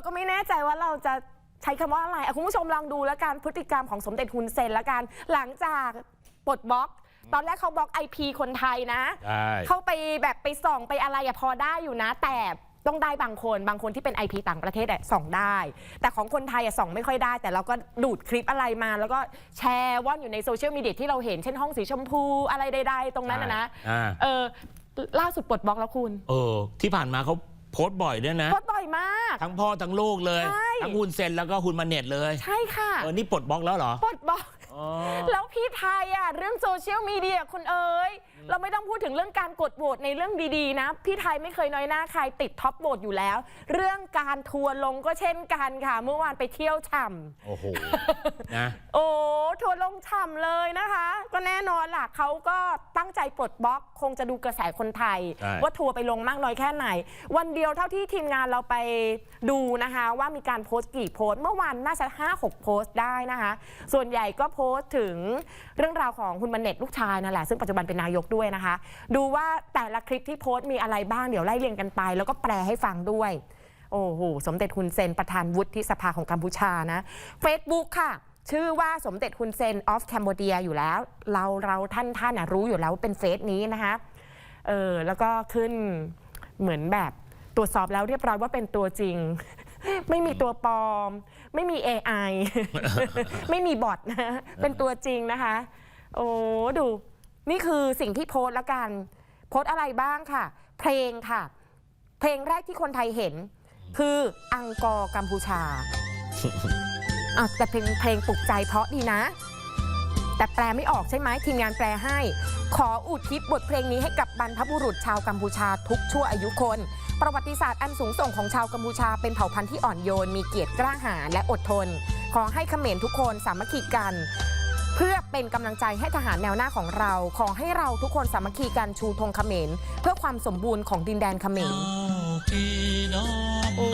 เราก็ไม่แน่ใจว่าเราจะใช้คำว่าอะไรอะคุณผู้ชมลองดูแล้วกันพฤติกรรมของสมเด็จฮุนเซนแล้วกันหลังจากปลดบล็อก ตอนแรกเขาบล็อก IP คนไทยนะ ใช่ เข้าไปแบบไปส่องไปอะไรอะพอได้อยู่นะ แต่ต้องได้บางคนบางคนที่เป็น IP ต่างประเทศอะส่องได้ แต่ของคนไทยอะส่องไม่ค่อยได้ แต่เราก็ดูดคลิปอะไรมา แล้วก็แชร์ว่อนอยู่ในโซเชียลมีเดียที่เราเห็นเช่นห้องสีชมพูอะไรใดๆตรงนั้นนะนะอ่า เออล่าสุดปลดบล็อกแล้วคุณ เออที่ผ่านมาเขา โพสต์บ่อยด้วยนะ โพสต์บ่อยมาก ทั้งพ่อทั้งลูกเลย ใช่ ทั้งฮุนเซนแล้วก็ฮุนมาเน็ตเลยใช่ค่ะเออนี่ปลดบล็อกแล้วเหรอปลดบล็อก อ๋อ แล้วพี่ไทยอะเรื่องโซเชียลมีเดียคุณเอ๋ยเราไม่ต้องพูดถึงเรื่องการกดโหวตในเรื่องดีๆนะ พี่ไทยไม่เคยน้อยหน้าใครติดท็อปโหวตอยู่แล้ว เรื่องการทัวร์ลงก็เช่นกันค่ะ เมื่อวานไปเที่ยวฉ่ำโอ้โห นะ โอ้ทัวร์ลงฉ่ำเลยนะคะก็ แน่นอนล่ะเขาก็ตั้งใจปลดบล็อก คงจะดูกระแสคนไทย ใช่ ว่าทัวร์ไปลงมากน้อยแค่ไหน วันเดียวเท่าที่ทีมงานเราไปดูนะคะ ว่ามีการโพสต์กี่โพสต์เมื่อวานน่าจะ5-6 โพสต์ได้นะคะ ส่วนใหญ่ก็โพสต์ถึงเรื่องราวของคุณบันเน็ตลูกชายนั่นแหละซึ่งปัจจุบันเป็นนายกด้วยนะคะ ดูว่าแต่ละคลิปที่โพสต์มีอะไรบ้างเดี๋ยวไล่เรียงกันไป แล้วก็แปลให้ฟังด้วย โอ้โห สมเด็จฮุนเซนประธานวุฒิสภาของกัมพูชานะ Facebook ค่ะ ชื่อว่าสมเด็จฮุนเซนออฟแคนเบเดียอยู่แล้ว เราเราท่านท่านนะรู้อยู่แล้วเป็นเฟซนี้นะคะเออแล้วก็ขึ้นเหมือนแบบตรวจสอบแล้วเรียบร้อยว่าเป็นตัวจริง ไม่มีตัวปลอม ไม่มี AI ไม่มีบอทนะ เป็นตัวจริงนะคะ โอ้ดู นี่คือสิ่งที่โพสต์ล้วกัน โพสต์อะไรบ้างค่ะ เพลงค่ะ เพลงแรกที่คนไทยเห็น คืออังกอร์กัมพูชา อะแต่เพลงเพลงปลุกใจเพราะดีนะ แต่แปลไม่ออกใช่ไหมทีมงานแปลให้ ขออุทิศบทเพลงนี้ให้กับบรรพบุรุษชาวกัมพูชาทุกชั่วอายุคน ประวัติศาสตร์อันสูงส่งของชาวกัมพูชาเป็นเผ่าพันธุ์ที่อ่อนโยน มีเกียรติกล้าหาญและอดทน ขอให้เขมรทุกคนสามัคคีกันเพื่อเป็นกำลังใจให้ทหารแนวหน้าของเรา ขอให้เราทุกคนสามัคคีกันชูธงเขมร เพื่อความสมบูรณ์ของดินแดนเขมรโอ้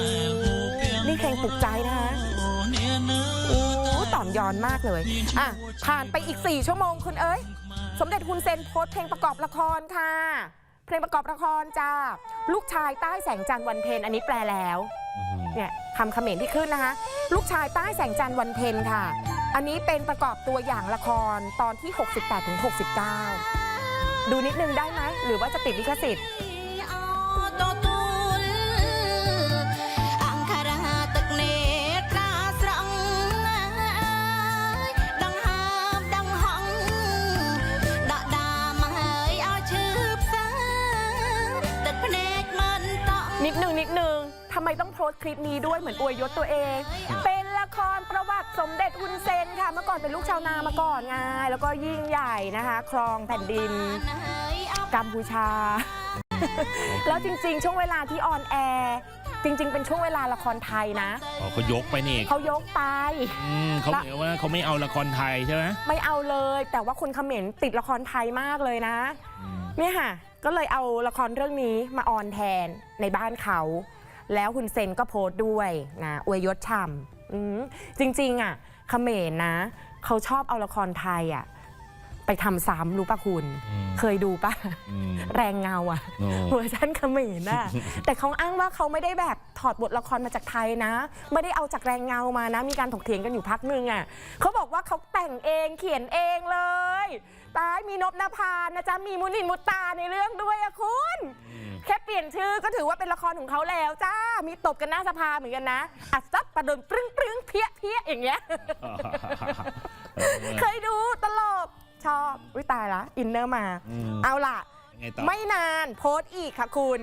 นี่เพลงปลุกใจนะคะโอ้ต่อน ยอนมากเลย อะ ผ่านไปอีก 4 ชั่วโมงคุณเอ้ย สมเด็จฮุนเซนโพสต์เพลงประกอบละครค่ะ เพลงประกอบละครจ้า ลูกชายใต้แสงจันทร์วันเพ็ญอันนี้แปลแล้วเนี่ยคำเขมรที่ขึ้นนะคะ ลูกชายใต้แสงจันทร์วันเพ็ญค่ะ อันนี้เป็นประกอบตัวอย่างละครตอนที่ 68ถึง69 ดูนิดนึงได้ไหม หรือว่าจะติดลิขสิทธิ์ ไมต้องโพสต์คลิปนี้ด้วยเหมือนอวยยศตัวเอง เป็นละครประวัติสมเด็จฮุนเซนค่ะ เมื่อก่อนเป็นลูกชาวนามาก่อนไงแล้วก็ยิ่งใหญ่นะคะ ครองแผ่นดิน กัมพูชา แล้วจริง ๆ ช่วงเวลาที่ออนแอร์จริง ๆ เป็นช่วงเวลาละครไทยนะเขายกไปนี่เขายกไปเขาเหมือนว่าเขาไม่เอาละครไทยใช่ไหมไม่เอาเลย แต่ว่าคนคอมเมนต์ติดละครไทยมากเลยนะเนี่ยค่ะ ก็เลยเอาละครเรื่องนี้มาออนแทนในบ้านเขา แล้วคุณเซนก็โพสต์ด้วยนะอวยยศฉ่ำอืมจริงๆอะเขมรนะ เขาชอบเอาละครไทยอะไปทำซ้ำรู้ปะคุณ อืมเคยดูปะอืม แรงเงาอะ โอ้เวอร์ชันเขมรน่ะ แต่เขาอ้างว่าเขาไม่ได้แบบถอดบทละครมาจากไทยนะ ไม่ได้เอาจากแรงเงามานะ มีการถกเถียงกันอยู่พักหนึ่งอะเขาบอกว่าเขาแต่งเองเขียนเองเลย ตายมีนบนภานะจ๊ะ มีมุนินมุตตาในเรื่องด้วยอะคุณอืมแค่เปลี่ยนชื่อก็ถือว่าเป็นละครของเขาแล้วจ้า มีตบกันหน้าสภาเหมือนกันนะอัดซับประดนปรึ้งปรึ้งเพี้ยเพี้ยอย่างเงี้ย เคยดูตลกชอบวิตายละ อินเนอร์มาอืมเอาล่ะยังไงต่อไม่นานโพสต์อีกค่ะคุณ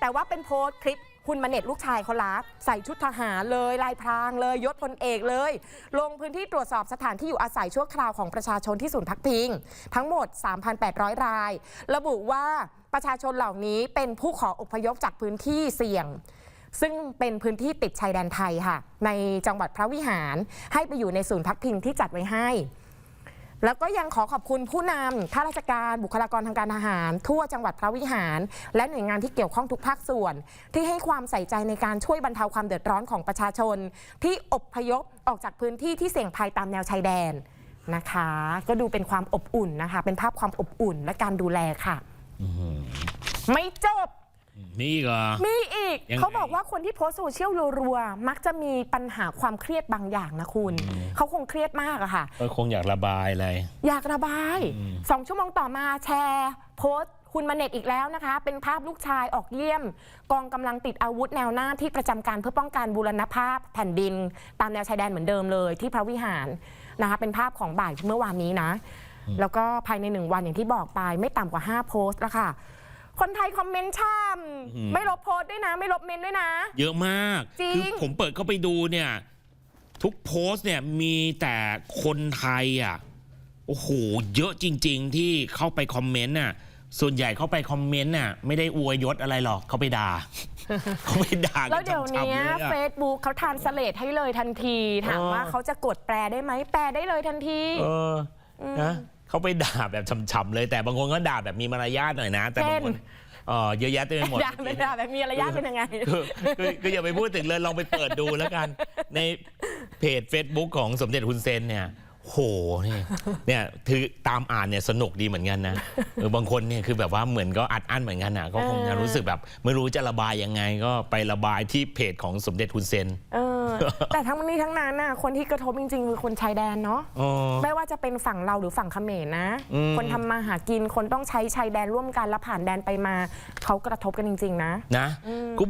แต่ว่าเป็นโพสต์คลิป คุณมาเน็ตลูกชายเขารับใส่ชุดทหารเลยลายพรางเลยยศพลเอกเลย ลงพื้นที่ตรวจสอบสถานที่อยู่อาศัยชั่วคราวของประชาชนที่ศูนย์พักพิง ทั้งหมด 3,800 ราย ระบุว่าประชาชนเหล่านี้เป็นผู้ขออพยพจากพื้นที่เสี่ยงซึ่งเป็นพื้นที่ติดชายแดนไทยค่ะ ในจังหวัดพระวิหารให้ไปอยู่ในศูนย์พักพิงที่จัดไว้ให้ แล้วก็ยังขอขอบคุณผู้นำข้าราชการบุคลากรทางการทหาร ทั่วจังหวัดพระวิหาร และหน่วยงานที่เกี่ยวข้องทุกภาคส่วน ที่ให้ความใส่ใจในการช่วยบรรเทาความเดือดร้อนของประชาชน ที่อพยพออกจากพื้นที่ที่เสี่ยงภัยตามแนวชายแดนนะคะ ก็ดูเป็นความอบอุ่นนะคะ เป็นภาพความอบอุ่นและการดูแลค่ะอื้อหือไม่จบ มีอีกเหรอ มีอีก ยังไงเขาบอกว่าคนที่โพสต์โซเชียลรัวๆมักจะมีปัญหาความเครียดบางอย่างนะคุณเขาคงเครียดมากอะค่ะ ก็คงอยากระบายอะไร อยากระบายสองชั่วโมงต่อมาแชร์ โพสต์คุณมาเน็ตอีกแล้วนะคะ เป็นภาพลูกชายออกเยี่ยม กองกำลังติดอาวุธแนวหน้าที่ประจำการเพื่อป้องกันบูรณภาพแผ่นดิน ตามแนวชายแดนเหมือนเดิมเลยที่พระวิหารนะคะ เป็นภาพของบ่ายเมื่อวานนี้นะ แล้วก็ภายในหนึ่งวันอย่างที่บอกไปไม่ต่ำกว่า 5 โพสต์แล้วค่ะ คนไทยคอมเมนต์ช่ำไม่ลบโพสต์ด้วยนะ ไม่ลบเมนต์ด้วยนะ เยอะมาก จริง คืผมเปิดเข้าไปดูเนี่ย ทุกโพสต์เนี่ยมีแต่คนไทยอะโอ้โหเยอะจริง ๆ ที่เข้าไปคอมเมนต์น่ะ ส่วนใหญ่เข้าไปคอมเมนต์น่ะไม่ได้อวยยศอะไรหรอกเขาไปด่า เขาไปด่ากันแล้วเดี๋ยวช้ำๆนี้เลยอะ เฟซบุ๊กเขาทานสเลดให้เลยทันที ถามเออว่าเขาจะกดแปลได้ไหมแปลได้เลยทันที เอออนะ เขาไปด่าแบบช้ำๆเลย แต่บางคนก็ด่าแบบมีมารยาทหน่อยนะ แต่บางคนเช่นเออเยอะแยะเต็มไปหมดด่าไม่ด่าแบบมีระยะเป็นยังไง คือคือคืออย่าไปพูดถึงเลยลองไปเปิดดูแล้วกัน ในเพจ Facebook ของสมเด็จฮุนเซนเนี่ย โหนี่เนี่ยคือตามอ่านเนี่ยสนุกดีเหมือนกันนะเออบางคนเนี่ยคือแบบว่าเหมือนก็อัดอั้นเหมือนกันนะก็คงจะรู้สึกแบบ ไม่รู้จะระบายยังไง ก็ไประบายที่เพจของสมเด็จฮุนเซน เออ แต่ทั้งนี้ทั้งนั้นน่ะคนที่กระทบจริงๆคือคนชายแดนเนาะอ๋อไม่ว่าจะเป็นฝั่งเราหรือฝั่งเขมรนะ อืม คนทำมาหากินคนต้องใช้ชายแดนร่วมกันแล้วผ่านแดนไปมาเขากระทบกันจริง ๆ นะ นะ